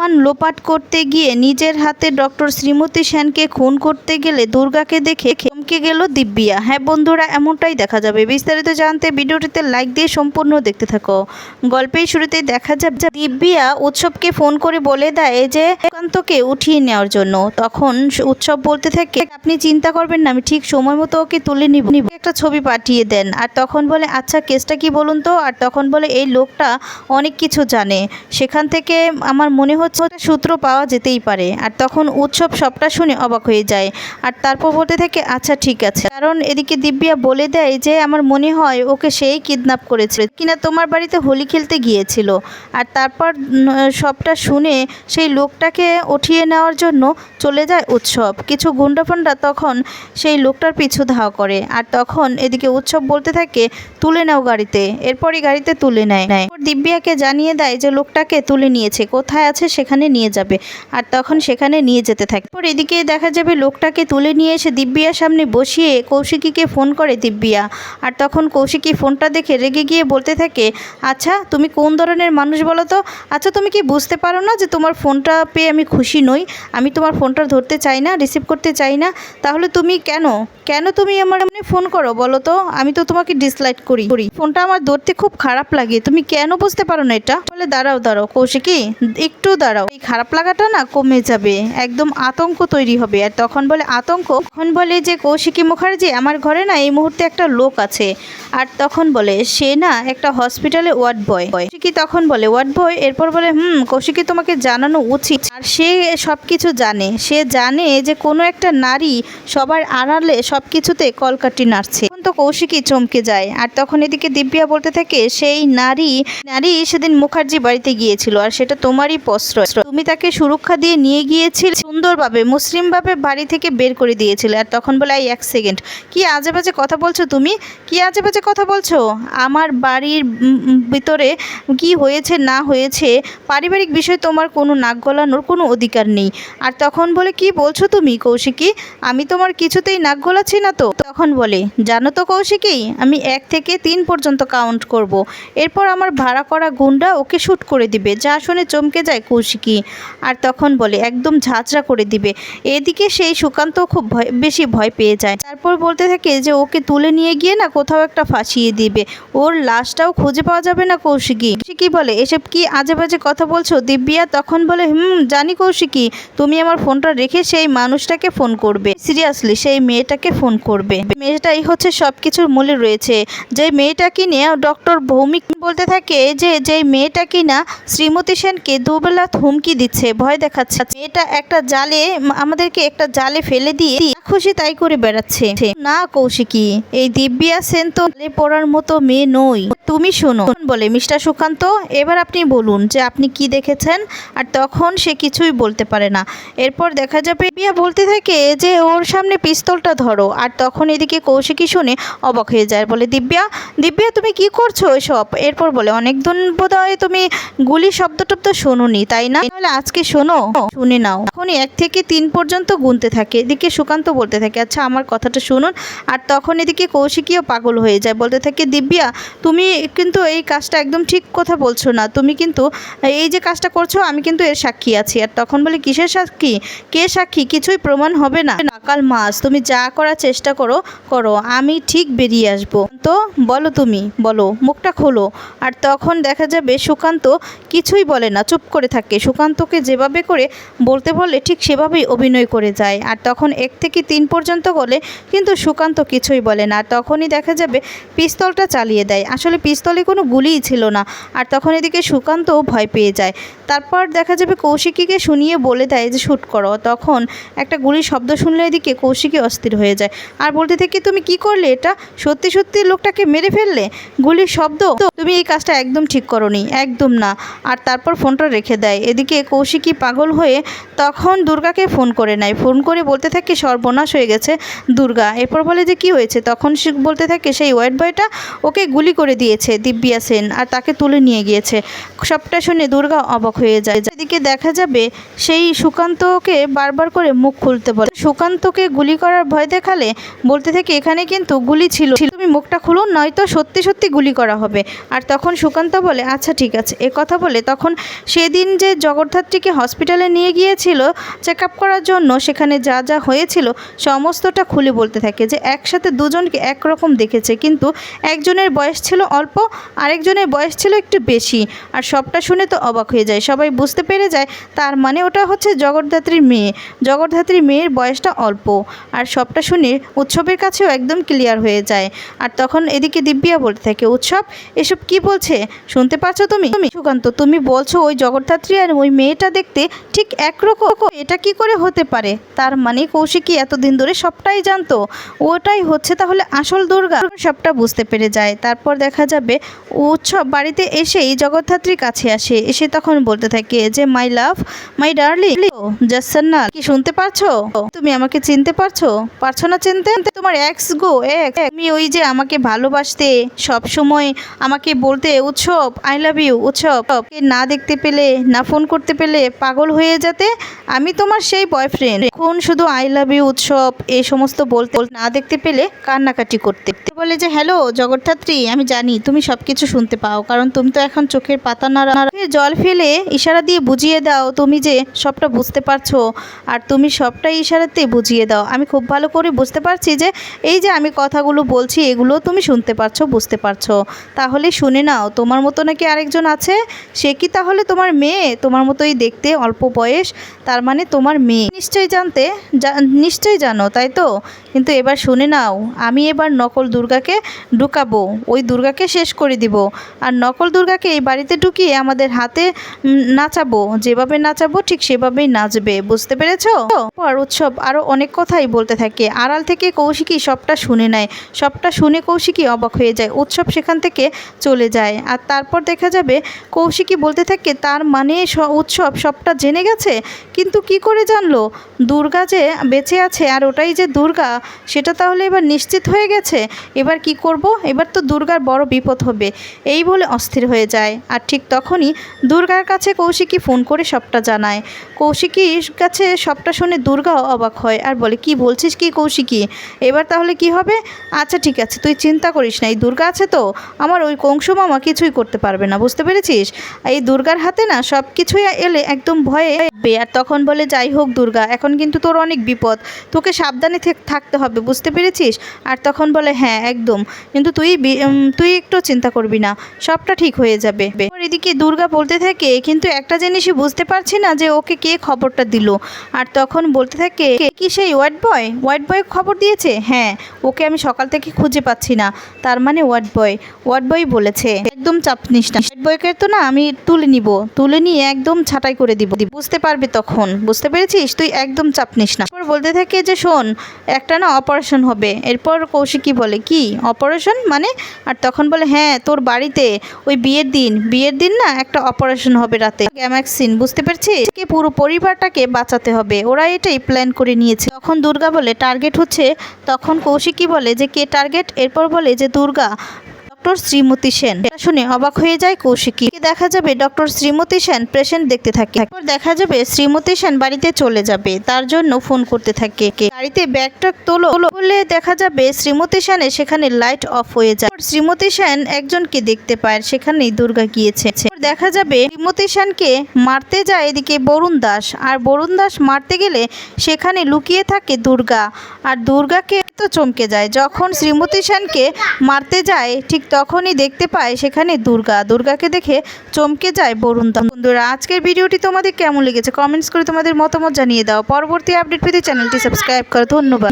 মান লোপাট করতে গিয়ে নিজের হাতে ডক্টর শ্রীমতী সেনকে খুন করতে গেলে দুর্গাকে দেখে চমকে গেল দিব্যিয়া। হ্যাঁ বন্ধুরা, এমনটাই দেখা যাবে। বিস্তারিত জানতে ভিডিওটিতে লাইক দিয়ে সম্পূর্ণ দেখতে থাকো। গল্পের শুরুতেই দেখা যাবে দিব্যিয়া উৎসবকে ফোন করে বলে দেয় যে সুকান্তকে উঠিয়ে নেওয়ার জন্য। তখন উৎসব বলতে থাকে, আপনি চিন্তা করবেন না, আমি ঠিক সময় মতো ওকে তুলে নিব। একটা ছবি পাঠিয়ে দেন আর তখন বলে আচ্ছা কেসটা কি বলুন তো? আর তখন বলে, এই লোকটা অনেক কিছু জানে। সেখান থেকে আমার মনে হচ্ছে সূত্র পাওয়া যেতেই পারে। আর তখন উৎসব সবটা শুনে অবাক হয়ে যায়। আর তারপর বলতে থাকে আচ্ছা ঠিক আছে। কারণ এদিকে দিব্যা বলে দেয় যে, আমার মনে হয় ওকে সেই কিডন্যাপ করেছিল। কিনা তোমার বাড়িতে হোলি খেলতে গিয়েছিল। আর তারপর সবটা শুনে সেই লোকটাকে উঠিয়ে নেওয়ার জন্য চলে যায় উৎসব। কিছু গুন্ডাফান্ডা তখন সেই লোকটার পিছু ধাওয়া করে। আর তখন এদিকে উৎসব বলতে থাকে, তুলে নাও গাড়িতে। এরপরই গাড়িতে তুলে নেয়। দিব্যাকে জানিয়ে দেয় যে, লোকটাকে তুলে নিয়েছে। কোথায় আছে সেখানে নিয়ে যাবে। আর তখন সেখানে নিয়ে যেতে থাকে। এরপর এদিকে দেখা যাবে, লোকটাকে তুলে নিয়ে এসে দিব্যার সামনে বসিয়ে কৌশিকীকে ফোন করে দিব্যা আর তখন কৌশিকী ফোনটা দেখে রেগে গিয়ে বলতে থাকে আচ্ছা তুমি কোন ধরনের মানুষ বলো তো? আচ্ছা তুমি কি বুঝতে পারো না যে তোমার ফোনটা পেয়ে আমি খুশি নই? আমি তোমার ফোনটা ধরতে চাই না, রিসিভ করতে চাই না। তাহলে তুমি কেন? কেন তুমি আমার মানে ফোন করো বলো তো? আমি তো তোমাকে ডিসলাইক করি। করি ফোনটা আমার ধরতে খুব খারাপ লাগে। তুমি কেন বুঝতে পারো না এটা? বলে দাঁড়াও দাঁড়াও। কৌশিকী, একটু দাঁড়াও। এই খারাপ লাগাটা না কমে যাবে। একদম আতঙ্ক তৈরি হবে। আর তখন বলে, আতঙ্ক? তখন বলে যে কৌশিকী মুখার্জি, আমার ঘরে না এই মুহূর্তে একটা লোক আছে। আর তখন বলে, সে না একটা হসপিটালে ওয়ার্ড বয়। কৌশিকী তখন বলে, ওয়ার্ড বয়? এরপর বলে, হুম, কৌশিকী তোমাকে জানানো উচিত। আর সে সব কিছু জানে। সে জানে যে কোনো একটা নারী সবার আড়ালে সব কিছুতে কলকাটি নাড়ছে। তো কৌশিকী চমকে যায়। আর তখন এদিকে দিব্যা বলতে থাকে, সেই নারী নারী সেদিন মুখার্জি বাড়িতে গিয়েছিল আর সেটা তোমারই প্রশ্রয়। তুমি তাকে সুরক্ষা দিয়ে নিয়ে গিয়েছিলে, সুন্দরভাবে, মুসলিমভাবে বাড়ি থেকে বের করে দিয়েছিলে। আর তখন বলে, এই এক সেকেন্ড, কি আজে বাজে কথা বলছো তুমি? কি আজে বাজে কথা বলছো? আমার বাড়ির ভিতরে কি হয়েছে, না হয়েছে, পারিবারিক বিষয়ে তোমার কোনো নাক গলানোর কোনো অধিকার নেই। আর তখন বলে, কি বলছো তুমি কৌশিকী? আমি তোমার কিছুতেই নাক গলাচ্ছি না তো? তখন বলে, জানো তো কৌশিকী? আমি এক থেকে তিন পর্যন্ত কাউন্ট করব। এরপর আমার ভাড়া করা গুন্ডা ওকে শ্যুট করে দিবে। যা শুনে চমকে যায় কৌশিকী। আর তখন বলে, একদম ঝাঁঝরা করে দিবে। এদিকে সেই সুকান্ত খুব ভয়, বেশি ভয় পেয়ে যায়। তারপর বলতে থাকে যে, ওকে তুলে নিয়ে গিয়ে না কোথাও একটা ফাঁসিয়ে দিবে। ওর লাশটাও খুঁজে পাওয়া যাবে না কৌশিকী। কৌশিকী বলে, এসব কি আজে বাজে কথা বলছো? দিব্যা তখন বলে, হুম, জানি কৌশিকী। তুমি আমার ফোনটা রেখে সেই মানুষটাকে ফোন করবে। সিরিয়াসলি, সেই মেয়েটাকে ফোন করবে। মেয়েটাই হচ্ছে সব কিছুর মূলে রয়েছে। যে মেয়েটা কিনে ডক্টর ভৌমিক বলতে থাকে যে যে মেয়েটা কিনা শ্রীমতী সেনকে দুবেলা হুমকি দিচ্ছে, ভয় দেখাচ্ছে। মেয়েটা একটা জালে, আমাদেরকে একটা জালে ফেলে দিয়ে খুশি তাই করে বেড়াচ্ছে। না কৌশিকী, এই দিব্যা সেন তো পড়ার মতো মেয়ে নই। তুমি শোনো, বলে মিস্টার সুকান্ত, এবার আপনি বলুন যে আপনি কি দেখেছেন? আর তখন সে কিছুই বলতে পারে না। এরপর দেখা যাবে বিয়া বলতে থাকে যে, ওর সামনে পিস্তলটা ধরো। আর তখন এদিকে কৌশিকী শুনে অবাক হয়ে যায়। বলে, দিব্যা দিব্যা, তুমি কি করছ এসব? এরপর বলে, অনেক দিন বোধহয় তুমি গুলি শব্দ টব্দ শোনোনি, তাই না? তাহলে আজকে শোনো, শুনে নাও। এখনই এক থেকে তিন পর্যন্ত গুনতে থাকে। এদিকে সুকান্ত বলতে থাকে আচ্ছা আমার কথাটা শুনুন। আর তখন এদিকে কৌশিকীও পাগল হয়ে যায়। বলতে থাকে, দিব্যা, তুমি কিন্তু এই কাজটা একদম ঠিক কথা বলছো না। তুমি কিন্তু এই যে কাজটা করছ, আমি কিন্তু এর সাক্ষী আছি। আর তখন বলে, কিসের সাক্ষী? কে সাক্ষী? কিছুই প্রমাণ হবে না। নাকাল মাছ, তুমি যা করার চেষ্টা করো করো। আমি ঠিক বেরিয়ে আসব। তো বলো তুমি, বলো, মুখটা খোলো। আর তখন দেখা যাবে সুকান্ত কিছুই বলে না, চুপ করে থাকে। সুকান্তকে যেভাবে করে বলতে বলে ঠিক সেভাবেই অভিনয় করে যায়। আর তখন এক থেকে তিন পর্যন্ত বলে, কিন্তু সুকান্ত কিছুই বলে না। তখনই দেখা যাবে পিস্তলটা চালিয়ে দেয়। আসলে পিস্তলে কোনো গুলিই ছিল না। আর তখন এদিকে সুকান্তও ভয় পেয়ে যায়। তারপর দেখা যাবে কৌশিকীকে শুনিয়ে বলে দেয় যে শ্যুট করো। তখন একটা গুলির শব্দ শুনলে এদিকে কৌশিকী অস্থির হয়ে যায়। আর বলতে থেকে, তুমি কি করলে? এটা সত্যি সত্যি লোকটাকে মেরে ফেললে? গুলির শব্দ? তুমি এই কাজটা একদম ঠিক করনি, একদম না। আর তারপর ফোনটা রেখে দেয়। এদিকে কৌশিকী পাগল হয়ে তখন দুর্গাকে ফোন করে নেয়। ফোন করে বলতে থাকে, সর্বনাশ হয়ে গেছে দুর্গা। এরপর বলে যে, কি হয়েছে? তখন সে বলতে থাকে, সেই ওয়াইট বয়টা ওকে গুলি করে দিয়েছে, দিব্যা সেন, আর তাকে তুলে নিয়ে গিয়েছে। সবটা শুনে দুর্গা অবাক হয়ে যায়। এদিকে দেখা যাবে, সেই সুকান্তকে বারবার করে মুখ খুলতে বলে। সুকান্তকে গুলি করার ভয় দেখালে বলতে থাকে, এখানে কিন্তু গুলি ছিল। তুমি মুখটা খুলুন, নয়তো সত্যি সত্যি গুলি করা হবে। আর তখন সুকান্ত বলে আচ্ছা ঠিক আছে। এ কথা বলে তখন সেদিন যে জগদ্ধাত্রীকে হসপিটালে নিয়ে গিয়েছিল চেক আপ করার জন্য, সেখানে যা যা হয়েছিল সমস্তটা খুলে বলতে থাকে যে, একসাথে দুজনকে একরকম দেখেছে। কিন্তু একজনের বয়স ছিল অল্প, আরেকজনের বয়স ছিল একটু বেশি। আর সবটা শুনে তো অবাক হয়ে যায়। সবাই বুঝতে পেরে যায়, তার মানে ওটা হচ্ছে জগদ্ধাত্রীর মেয়ে। জগদ্ধাত্রীর মেয়ের বয়সটা অল্প। আর সবটা শুনে উৎসবের কাছেও একদম ক্লিয়ার হয়ে যায়। আর তখন এদিকে দিব্যিয়া বলতে থাকে, উৎসব, এসব কি বলছে? শুনতে পাচ্ছ তুমি? তুমি সুকান্ত, তুমি বলছো ওই জগদ্ধাত্রী আর ওই মেয়েটা দেখতে ঠিক একরকম। এটা কি করে হতে পারে? তার মানে কৌশিকী এতদিন ধরে সবটাই জানতো। ওটাই হচ্ছে তাহলে আসল দুর্গা। সবটা বুঝতে পেরে যায়। তারপর দেখা যাবে, উৎসব বাড়িতে এসেই জগদ্ধাত্রীর কাছে আসে। এসে তখন বলতে থাকে, যে মাই লাভ, মাই ডার্লি জাসান্না কি শুনতে পারছ? তুমি আমাকে চিনতে পারছ? পারছ না চিনতে? তোমার এক্স গো এক তুমি ওই যে আমাকে ভালোবাসতে সব সময় আমাকে বলতে, উৎসব আই লাভ ইউ উৎসব। না দেখতে পেলে, না ফোন করতে পেলে পাগল হয়ে যেতে, আমি তোমার সেই বয়ফ্রেন্ড এখন শুধু আই লাভ ইউ উৎসব এই সমস্ত বলতে, না দেখতে পেলে কান্নাকাটি করতে। বলে যে, হ্যালো, জগদ্ধাত্রী, আমি জানি তুমি সব কিছু শুনতে পাও, কারণ তুমি তো এখন চোখের পাতা নাড়া- জল ফেলে ইশারা দিয়ে বুঝিয়ে দাও তুমি যে সবটা বুঝতে পারছ, আর তুমি সবটাই ইশারাতে বুঝিয়ে দাও। আমি খুব ভালো করে বুঝতে পারছি যে, এই যে আমি কথাগুলো বলছি, এগুলো তুমি শুনতে পারছ, বুঝতে পারছ। তাহলে শুনে নাও, তোমার মতো নাকি আরেকজন আছে? সে কি তাহলে তোমার মেয়ে? তোমার মতোই দেখতে, অল্প বয়স, তার মানে তোমার মেয়ে। নিশ্চয়ই জানতে নিশ্চয়ই জানো, তাই তো? কিন্তু এবার শুনে নাও, আমি এবার নকল দুর্গাকে ঢুকাবো, ওই দুর্গাকে শেষ করে দিব। আর নকল দুর্গাকে এই বাড়িতে ঢুকিয়ে আমাদের হাতে নাচাবো, যেভাবে নাচাবো ঠিক সেভাবেই নাচবে, বুঝতে পেরেছ? পর উৎসব আরও অনেক কথাই বলতে থাকে। আড়াল থেকে কৌশিকী সবটা শুনে নেয়। সবটা শুনে কৌশিকী অবাক হয়ে যায়। উৎসব সেখান থেকে চলে যায়। আর তারপর দেখা যাবে, কৌশিকী বলতে থাকে, তার মানে উৎসব সবটা জেনে গেছে? কিন্তু কি করে জানলো? দুর্গা যে বেঁচে আছে আর ওটাই যে দুর্গা, সেটা তাহলে এবার নিশ্চিত হয়ে গেছে? এবার কি করব? এবার তো দুর্গার বড় বিপদ হবে। এই বলে অস্থির হয়ে যায়। আর ঠিক তখনই দুর্গার কাছে কৌশিকী ফোন করে সবটা জানায়। কৌশিকীর কাছে সবটা শুনে দুর্গাও অবাক হয় আর বলে, কি বলছিস কি কৌশিকী? এবার তাহলে কি হবে? আচ্ছা ঠিক আছে, তুই চিন্তা করিস না, এই দুর্গা আছে তো, আমার ওই কংসু মামা কিছুই করতে পারবে না, বুঝতে পেরেছিস? এই দুর্গার হাতে না সব কিছুই এলে একদম ভয়ে বে আর তখন বলে, যাই হোক দুর্গা, এখন কিন্তু তোর অনেক বিপদ। তোকে সাবধানে থেক- থাকতে হবে, বুঝতে পেরেছিস? আর তখন বলে হ্যাঁ একদম। কিন্তু তুই তুই একটু চিন্তা করবি না, সবটা ঠিক হয়ে যাবে। এদিকে দুর্গা বলতে থাকে, কিন্তু একটা জিনিসই বুঝতে পারছি না যে ওকে কে খবরটা দিল। আর তখন বলতে থাকে, কি সেই হোয়াইট বয়? হোয়াইট বয় খবর দিয়েছে? হ্যাঁ ওকে আমি সকাল থেকে খুঁজে পাচ্ছি না। তার মানে হোয়াইট বয় হোয়াইট বয় বলেছে। একদম চাপ নিস না। হোয়াইট বয়কে তো না আমি তুলে নিব, তুলে নিয়ে একদম ছাঁটাই করে দিব। বুঝতে পারবি তখন, বুঝতে পেরেছিস? তুই একদম চাপ নিস না। এরপর বলতে থাকে যে, শোন, একটা না অপারেশন হবে। এরপর কৌশিকী বলে, কি? অপারেশন? মানে? আর তখন বলে হ্যাঁ তোর বাড়িতে ওই বিয়ের দিন। বিয়ের দিন না একটা অপারেশন হবে রাতে। গ্যামাক্সিন, বুঝতে পারছিস? কে পুরো পরিবারটাকে বাঁচাতে হবে। ওরা এটাই প্ল্যান করে নিয়েছে। তখন দুর্গা বলে টার্গেট হচ্ছে? তখন কৌশিকী বলে, যে কে টার্গেট এরপর বলে, যে দুর্গা ডক্টর শ্রীমতী সেন। শুনে অবাক হয়ে যায় কৌশিকী। দেখা যাবে ডক্টর শ্রীমতী সেন পেশেন্ট দেখতে থাকে। এরপর দেখা যাবে শ্রীমতী সেন বাড়িতে চলে যাবে, তার জন্য ফোন করতে থাকে। কে গাড়িতে ব্যাগটা তোলো বলে দেখা যাবে শ্রীমতী সেনের সেখানে লাইট অফ হয়ে যায়। শ্রীমতী সেন একজনকে দেখতে পায়, সেখানেই দুর্গা গিয়েছে। দেখা যাবে শ্রীমতী সেনকে মারতে যায় এদিকে বরুণ দাস। আর বরুণ দাস মারতে গেলে সেখানে লুকিয়ে থাকে দুর্গা। আর দুর্গাকে তো চমকে যায়। যখন শ্রীমতী সেনকে মারতে যায়, ঠিক তখনই দেখতে পায় সেখানে দুর্গা। দুর্গাকে দেখে চমকে যায় বরুণ দাম বন্ধুরা, আজকের ভিডিওটি তোমাদের কেমন লেগেছে? কমেন্টস করে তোমাদের মতামত জানিয়ে দাও। পরবর্তী আপডেট পেতে চ্যানেলটি সাবস্ক্রাইব করো। ধন্যবাদ।